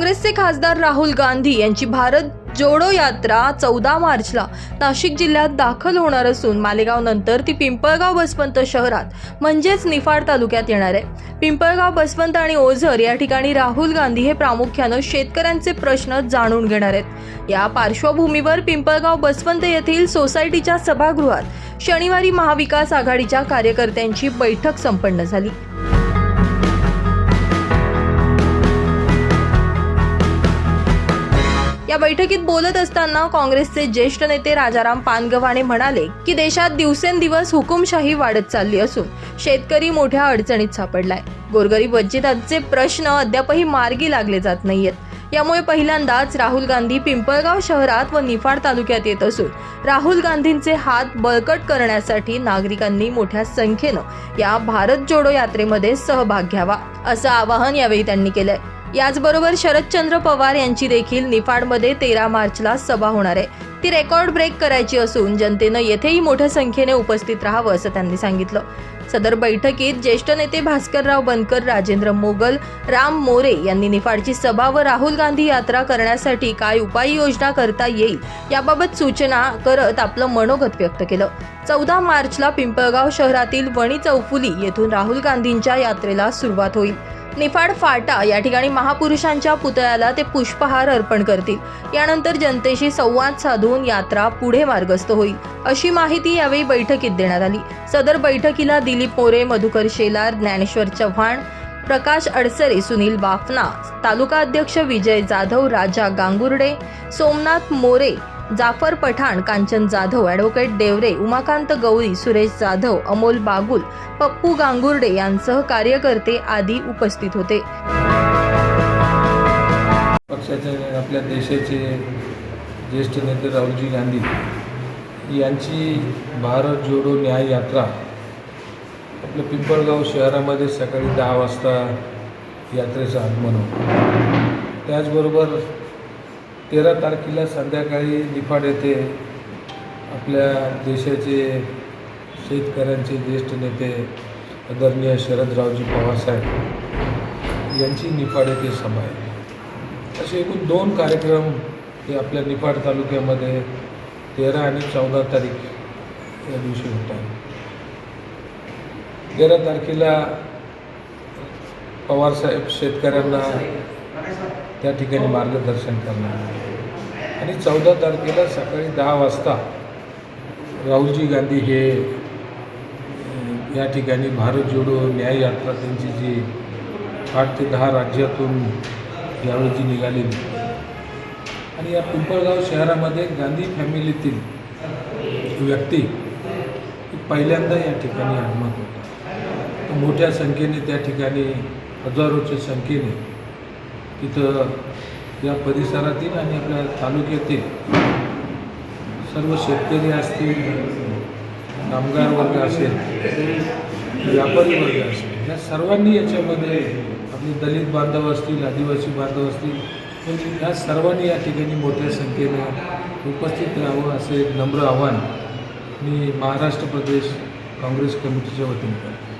काँग्रेसचे खासदार राहुल गांधी यांची भारत जोडो यात्रा चौदा मार्चला नाशिक जिल्ह्यात दाखल होणार असून मालेगाव नंतर ती पिंपळगाव बसवंत शहरात म्हणजेच निफाड तालुक्यात येणार आहे. पिंपळगाव बसवंत आणि ओझर या ठिकाणी राहुल गांधी हे प्रामुख्यानं शेतकऱ्यांचे प्रश्न जाणून घेणार आहेत. या पार्श्वभूमीवर पिंपळगाव बसवंत येथील सोसायटीच्या सभागृहात शनिवारी महाविकास आघाडीच्या कार्यकर्त्यांची बैठक संपन्न झाली. या बैठकीत बोलत असताना काँग्रेसचे ज्येष्ठ नेते राजाराम पानगव्हाणे म्हणाले की देशात दिवसेंदिवस हुकुमशाही वाढत चालली असून शेतकरी मोठ्या अडचणीत सापडलाय. गोरगरीब वंचितांचे प्रश्न अद्यापही मार्गी लागले जात नाहीयेत. यामुळे पहिल्यांदाच राहुल गांधी पिंपळगाव शहरात व निफाड तालुक्यात येत असून राहुल गांधींचे हात बळकट करण्यासाठी नागरिकांनी मोठ्या संख्येनं या भारत जोडो यात्रेमध्ये सहभाग घ्यावा असं आवाहन यावेळी त्यांनी केलंय. याचबरोबर शरदचंद्र पवार यांची देखील निफाडमध्ये तेरा मार्चला सभा होणार आहे. ती रेकॉर्ड ब्रेक करायची असून जनतेनं येथेही मोठ्या संख्येने उपस्थित राहावं असं त्यांनी सांगितलं. सदर बैठकीत ज्येष्ठ नेते भास्करराव बनकर राजेंद्र मोगल राम मोरे यांनी निफाडची सभा व राहुल गांधी यात्रा करण्यासाठी काय उपाययोजना करता येईल याबाबत सूचना करत आपलं मनोगत व्यक्त केलं. चौदा मार्चला पिंपळगाव शहरातील वणी चौफुली येथून राहुल गांधींच्या यात्रेला सुरुवात होईल. निफाड फाटा या ठिकाणी महापुरुषांच्या पुतळ्याला ते पुष्पहार अर्पण करतील. यानंतर जनतेशी संवाद साधून यात्रा पुढे मार्गस्थ होईल अशी माहिती यावेळी बैठकीत देण्यात आली. सदर बैठकीला दिलीप मोरे मधुकर शेलार ज्ञानेश्वर चव्हाण प्रकाश अडसरे सुनील बाफना तालुका अध्यक्ष विजय जाधव राजा गांगुर्डे सोमनाथ मोरे जाफर पठाण कांचन जाधव ॲडव्होकेट देवरे उमाकांत गवळी सुरेश जाधव अमोल बागुल पप्पू गांगुर्डे यांसह कार्यकर्ते आदी उपस्थित होते. पक्षाचे आपल्या देशाचे ज्येष्ठ नेते राहुलजी गांधी यांची भारत जोडो न्याय यात्रा आपल्या पिंपळगाव शहरामध्ये सकाळी दहा वाजता यात्रेचं आगमन होतं. त्याचबरोबर तेरा तारखेला संध्याकाळी निफाड येथे आपल्या देशाचे शेतकऱ्यांचे ज्येष्ठ नेते आदरणीय शरदरावजी पवारसाहेब यांची निफाड येथे सभा आहे. असे एकूण दोन कार्यक्रम हे आपल्या निफाड तालुक्यामध्ये तेरा आणि चौदा तारीख या दिवशी होत आहे तेरा तारखेला पवारसाहेब शेतकऱ्यांना त्या ठिकाणी मार्गदर्शन करणार. आणि चौदा तारखेला सकाळी दहा वाजता राहुलजी गांधी हे या ठिकाणी भारत जोडो न्याय यात्रा त्यांची जी आठ ते दहा राज्यातून यावेळी जी निघालेली आणि या पिंपळगाव शहरामध्ये गांधी फॅमिलीतील व्यक्ती पहिल्यांदा या ठिकाणी आगमन होतं मोठ्या संख्येने त्या ठिकाणी हजारोच्या संख्येने तिथं या परिसरातील आणि आपल्या तालुक्यातील सर्व शेतकरी असतील कामगार वर्ग असेल व्यापारी वर्ग असेल या सर्वांनी याच्यामध्ये आपले दलित बांधव असतील आदिवासी बांधव असतील या सर्वांनी या ठिकाणी मोठ्या संख्येनं उपस्थित राहावं असे एक नम्र आव्हान मी महाराष्ट्र प्रदेश काँग्रेस कमिटीच्या वतीने करतो.